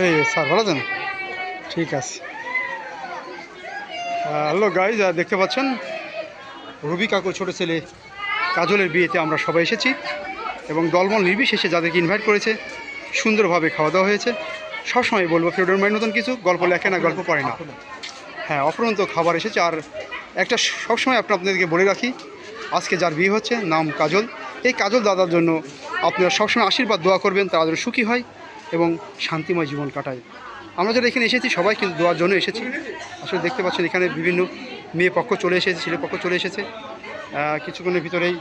এই স্যার, ভালো আছেন? ঠিক আছে। হ্যালো গাইজ দেখতে পাচ্ছেন? রবি কাকু ছোটো ছেলে, কাজলের বিয়েতে আমরা সবাই এসেছি এবং দলমল নির্বিশেষে যাদেরকে ইনভাইট করেছে, সুন্দরভাবে খাওয়া দাওয়া হয়েছে। সবসময় বলব, ফেডার মাইন্ড নতুন কিছু গল্প লেখে না, গল্প পড়ে না। হ্যাঁ অপরন্ত খাবার এসেছে। আর একটা সবসময় আপনি আপনাদেরকে বলে রাখি, আজকে যার বিয়ে হচ্ছে, নাম কাজল। এই কাজল দাদার জন্য আপনারা সবসময় আশীর্বাদ দোয়া করবেন তারা যেন সুখী হয় এবং শান্তিময় জীবন কাটায়। আমরা যারা এখানে এসেছি সবাই কিন্তু দোয়ার জন্য এসেছি। আসলে দেখতে পাচ্ছেন এখানে বিভিন্ন মেয়ে পক্ষ চলে এসেছে ছেলে পক্ষ চলে এসেছে। কিছুক্ষণের ভিতরেই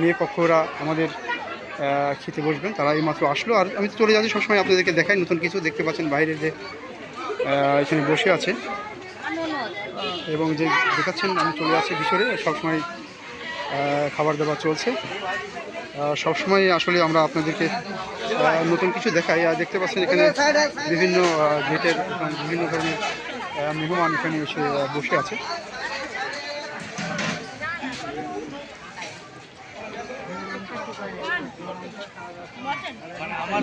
মেয়ে পক্ষরা আমাদের খেতে বসবেন। তারা এই মাত্র আসলো। আর আমি তো চলে যাচ্ছি সবসময় আপনাদেরকে দেখাই নতুন কিছু। দেখতে পাচ্ছেন বাইরে যে এখানে বসে আছে। এবং যে দেখাচ্ছেন আমি চলে যাচ্ছি ভিতরে। সবসময় খাবার দাবার চলছে। সবসময় আসলে আমরা আপনাদেরকে নতুন কিছু দেখাই। আর দেখতে পাচ্ছেন এখানে বিভিন্ন গেটের বিভিন্ন ধরনের মেহমান এখানে এসে বসে আছে। আমার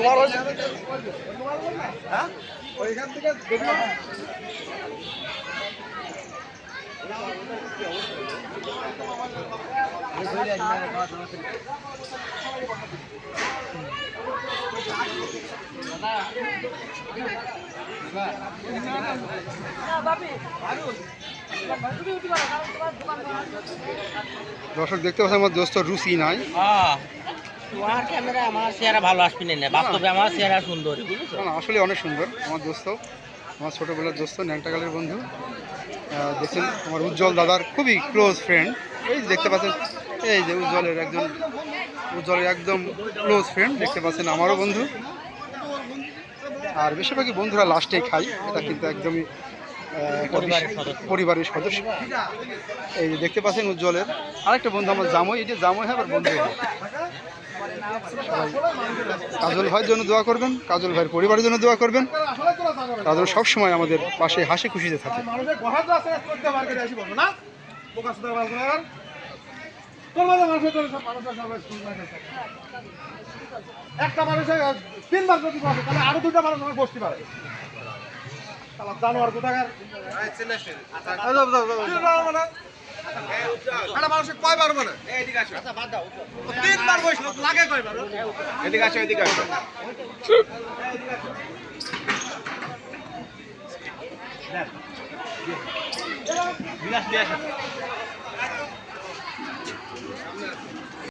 তোমার হ্যাঁ? ওইখান থেকে দেখো দর্শক দেখতে পাচ্ছেন আমার দোস্ত রুচি নাই। হ্যাঁ। তোমার ক্যামেরা আমার চেহারা ভালো আসবে না বাস্তবে আমার চেহারা সুন্দর। না, আসলে অনেক সুন্দর। আমার দোস্ত আমার ছোটোবেলার দোস্ত ন্যাংটাকালের বন্ধু। দেখছেন আমার উজ্জ্বল দাদার খুবই ক্লোজ ফ্রেন্ড এই দেখতে পাচ্ছেন এই যে উজ্জ্বলের একজন উজ্জ্বলের একদম ক্লোজ ফ্রেন্ড দেখতে পাচ্ছেন আমারও বন্ধু। আর বেশিরভাগই বন্ধুরা লাস্টেই খাই। এটা কিন্তু একদমই পরিবারের সদস্য। পরিবারের সদস্য। এই যে দেখতে পাচ্ছেন উজ্জ্বলের। আরেকটা বন্ধু আমার জামই এটা জামই হয় আবার বন্ধু হয়। কাজল ভাইয়ের জন্য দোয়া করবেন কাজল ভাইয়ের পরিবারের জন্য দোয়া করবেন। তাদের সবসময় আমাদের পাশে হাসি খুশিতে থাকে। একটা মানুষের তিনবার যদি বসে তাহলে আরও দুটা মানুষ আমার বসতে পারে। জানোয়ার কোথাকার? মানে? মানুষের কয়বার বলে? তিনবার বসল লাগে কয়বার? এদিকে আসো এদিকে আসো। বিলাস দিয়ে আসেন